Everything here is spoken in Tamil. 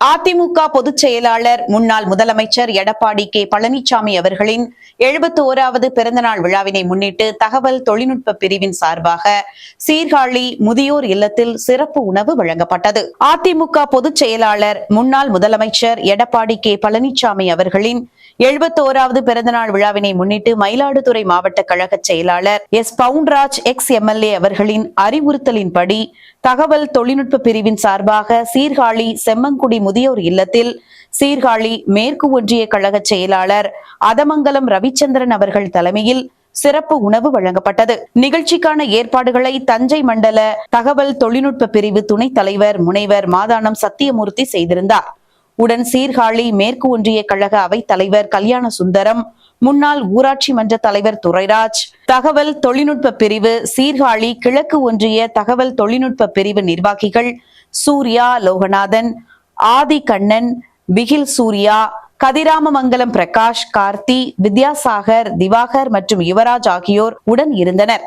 அதிமுக பொதுச் செயலாளர் முன்னாள் முதலமைச்சர் எடப்பாடி கே. பழனிசாமி அவர்களின் எழுபத்தி ஓராவது பிறந்தநாள் விழாவினை முன்னிட்டு தகவல் தொழில்நுட்ப பிரிவின் சார்பாக சீர்காழி முதியோர் இல்லத்தில் சிறப்பு உணவு வழங்கப்பட்டது. அதிமுக பொதுச் செயலாளர் முன்னாள் முதலமைச்சர் எடப்பாடி கே. பழனிசாமி அவர்களின் எழுபத்தோராவது பிறந்தநாள் விழாவினை முன்னிட்டு மயிலாடுதுறை மாவட்ட கழக செயலாளர் எஸ். பவுன்ராஜ் எக்ஸ் எம்எல்ஏ அவர்களின் அறிவுறுத்தலின்படி தகவல் தொழில்நுட்ப பிரிவின் சார்பாக சீர்காழி செம்மங்குடி முதியோர் இல்லத்தில் சீர்காழி மேற்கு ஒன்றிய கழக செயலாளர் அதமங்கலம் ரவிச்சந்திரன் அவர்கள் தலைமையில் சிறப்பு உணவு வழங்கப்பட்டது. நிகழ்ச்சிக்கான ஏற்பாடுகளை தஞ்சை மண்டல தகவல் தொழில்நுட்ப பிரிவு துணைத் தலைவர் முனைவர் மாதானம் சத்தியமூர்த்தி செய்திருந்தார். உடன் சீர்காழி மேற்கு ஒன்றிய கழக அவைத் தலைவர் கல்யாண சுந்தரம் முன்னாள் ஊராட்சி மன்ற தலைவர் துரைராஜ் தகவல் தொழில்நுட்ப பிரிவு சீர்காழி கிழக்கு ஒன்றிய தகவல் தொழில்நுட்ப பிரிவு நிர்வாகிகள் சூர்யா லோகநாதன் ஆதி கண்ணன் பிகில் சூர்யா கதிராமமங்கலம் பிரகாஷ் கார்த்தி வித்யாசாகர் திவாகர் மற்றும் யுவராஜ் ஆகியோர் உடன் இருந்தனர்.